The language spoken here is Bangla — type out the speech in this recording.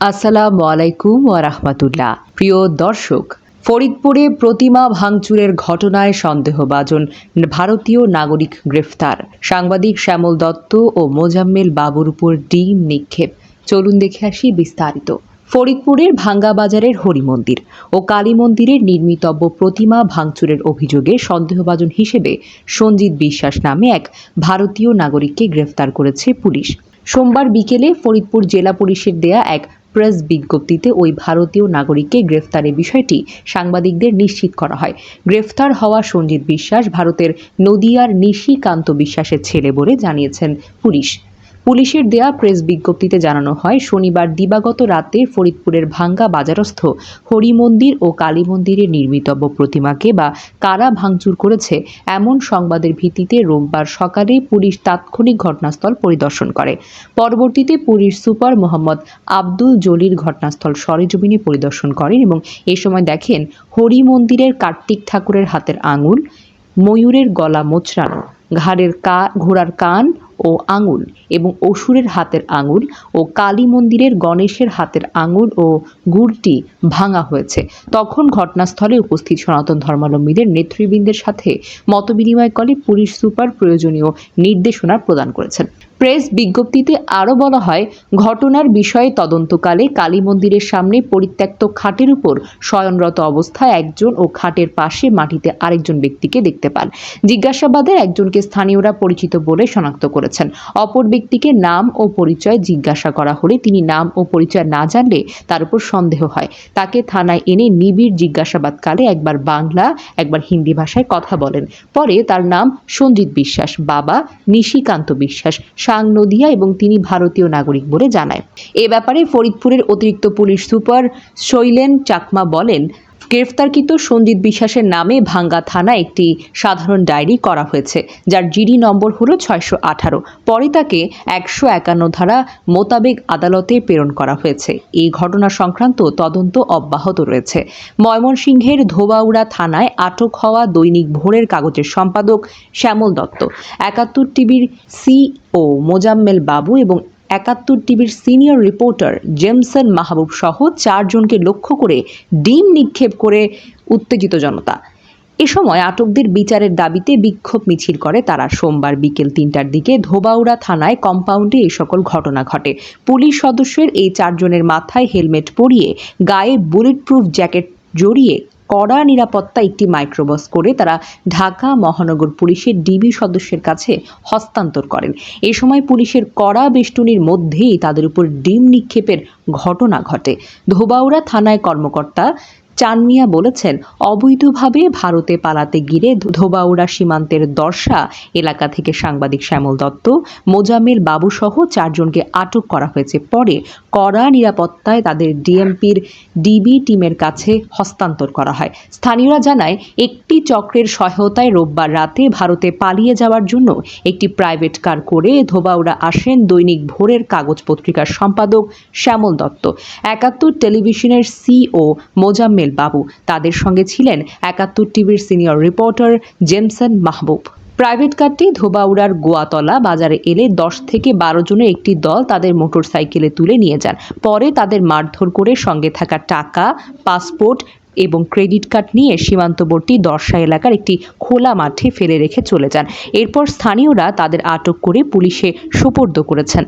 আসসালামু আলাইকুম রাহমাতুল্লাহ। প্রিয় দর্শক, ফরিদপুরে প্রতিমা ভাঙচুরের ঘটনায় সন্দেহভাজন ভারতীয় নাগরিক গ্রেফতার। সাংবাদিক শ্যামল দত্ত ও মোজাম্মেল বাবুর উপর ডিম নিক্ষেপ। চলুন দেখে আসি বিস্তারিত। ফরিদপুরের ভাঙ্গা বাজারের হরি মন্দির ও কালী মন্দিরের নির্মিতব্য প্রতিমা ভাঙচুরের অভিযোগে সন্দেহভাজন হিসেবে সঞ্জিত বিশ্বাস নামে এক ভারতীয় নাগরিককে গ্রেফতার করেছে পুলিশ। সোমবার বিকেলে ফরিদপুর জেলা পুলিশের দেয়া এক প্রেস বিজ্ঞপ্তিতে ওই ভারতীয় নাগরিককে গ্রেফতারের বিষয়টি সাংবাদিকদের নিশ্চিত করা হয়। গ্রেফতার হওয়া সঞ্জিত বিশ্বাস ভারতের নদিয়ার নিশিকান্ত বিশ্বাসের ছেলে বলে জানিয়েছেন পুলিশ। পুলিশের দেয়া প্রেস বিজ্ঞপ্তিতে জানানো হয়, শনিবার দিবাগত রাতে ফরিদপুরের ভাঙ্গা বাজারস্থ হরি মন্দির ও কালী মন্দিরে নির্মিতব্য প্রতিমাকে বা কারা ভাঙচুর করেছে এমন সংবাদের ভিত্তিতে রোববার সকালে পুলিশ তাৎক্ষণিক ঘটনাস্থল পরিদর্শন করে। পরবর্তীতে পুলিশ সুপার মোহাম্মদ আব্দুল জলির ঘটনাস্থল সরেজমিনে পরিদর্শন করেন এবং এ সময় দেখেন হরি মন্দিরের কার্তিক ঠাকুরের হাতের আঙুল, ময়ূরের গলা মোচড়ানো, ঘাড়ের কা ঘোড়ার কান ও আঙুল এবং অসুরের হাতের আঙুল ও কালী মন্দিরের গণেশের হাতের আঙুল ও গুড়টি ভাঙা হয়েছে। তখন ঘটনাস্থলে উপস্থিত সনাতন ধর্মাবলম্বীদের নেতৃবৃন্দের সাথে মতবিনিময় করে পুলিশ সুপার প্রয়োজনীয় নির্দেশনা প্রদান করেছেন। প্রেস বিজ্ঞপ্তিতে আরও বলা হয়, ঘটনার বিষয়ে তদন্তকালে কালী মন্দিরের সামনে পরিত্যক্ত খাটের উপর শয়নরত অবস্থায় একজন ও খাটের পাশে মাটিতে আরেকজন ব্যক্তিকে দেখতে পান। জিজ্ঞাসাবাদে একজনকে স্থানীয়রা পরিচিত বলে শনাক্ত করেছেন। অপর ব্যক্তিকে নাম ও পরিচয় জিজ্ঞাসা করা হলে তিনি নাম ও পরিচয় না জানলে তার উপর সন্দেহ হয়। তাকে থানায় এনে নিবিড় জিজ্ঞাসাবাদকালে একবার বাংলা, একবার হিন্দি ভাষায় কথা বলেন। পরে তার নাম সঞ্জিত বিশ্বাস, বাবা নিশিকান্ত বিশ্বাস, সাং নদিয়া এবং তিনি ভারতীয় নাগরিক বলে জানায়। এ ব্যাপারে ফরিদপুরের অতিরিক্ত পুলিশ সুপার শৈলেন চাকমা বলেন গ্রেফতারকৃত সঞ্জিত বিশ্বাসের নামে ভাঙ্গা থানা একটি সাধারণ ডায়েরি করা হয়েছে, যার জিডি নম্বর হলো ছয়শো আঠারো। পরে তাকে একশো একান্ন ধারা মোতাবেক আদালতে প্রেরণ করা হয়েছে। এই ঘটনা সংক্রান্ত তদন্ত অব্যাহত রয়েছে। ময়মনসিংহের ধোবাউড়া থানায় আটক হওয়া দৈনিক ভোরের কাগজের সম্পাদক শ্যামল দত্ত, একাত্তর টিভির সি ও মোজাম্মেল বাবু এবং একাত্তর টিভির সিনিয়র রিপোর্টার জেমসন মাহবুব সহ চারজনকে লক্ষ্য করে ডিম নিক্ষেপ করে উত্তেজিত জনতা। এ সময় আটকদের বিচারের দাবিতে বিক্ষোভ মিছিল করে তারা। সোমবার বিকেল তিনটার দিকে ধোবাউড়া থানায় কম্পাউন্ডে এই সকল ঘটনা ঘটে। পুলিশ সদস্যের এই চারজনের মাথায় হেলমেট পরিয়ে গায়ে বুলেট প্রুফ জ্যাকেট জড়িয়ে কড়া নিরাপত্তা একটি মাইক্রোবাস করে তারা ঢাকা মহানগর পুলিশের ডিবি সদস্যের কাছে হস্তান্তর করেন। এ সময় পুলিশের কড়া বেষ্টনীর মধ্যেই তাদের উপর ডিম নিক্ষেপের ঘটনা ঘটে। ধোবাউড়া থানায় কর্মকর্তা চানমিয়া বলেছেন, অবৈধভাবে ভারতে পালাতে গিয়ে ধোবাউড়া সীমান্তের দর্শা এলাকা থেকে সাংবাদিক শ্যামল দত্ত মোজামেল বাবুসহ চারজনকে আটক করা হয়েছে। পরে কড়া নিরাপত্তায় তাদের ডিএমপির ডিবি টিমের কাছে হস্তান্তর করা হয়। স্থানীয়রা জানায়, একটি চক্রের সহায়তায় রোববার রাতে ভারতে পালিয়ে যাওয়ার জন্য একটি প্রাইভেট কার করে ধোবাউড়া আসেন দৈনিক ভোরের কাগজ পত্রিকার সম্পাদক শ্যামল দত্ত। একাত্তর টেলিভিশনের সিও মোজাম্মেল বাবু তাদের সঙ্গে ছিলেন একাত্তর টিভির senior reporter Jameson Mahbub. Private কারটি ধোবাউড়ার গোয়াতলা বাজারে এলে দশ থেকে বারো জনের একটি দল তাদের মোটরসাইকেলে তুলে নিয়ে যান। পরে তাদের মারধর করে সঙ্গে থাকা টাকা, পাসপোর্ট এবং ক্রেডিট কার্ড নিয়ে সীমান্তবর্তী দর্শা এলাকার একটি খোলা মাঠে ফেলে রেখে চলে যান। এরপর স্থানীয়রা তাদের আটক করে পুলিশে সোপর্দ করেছেন।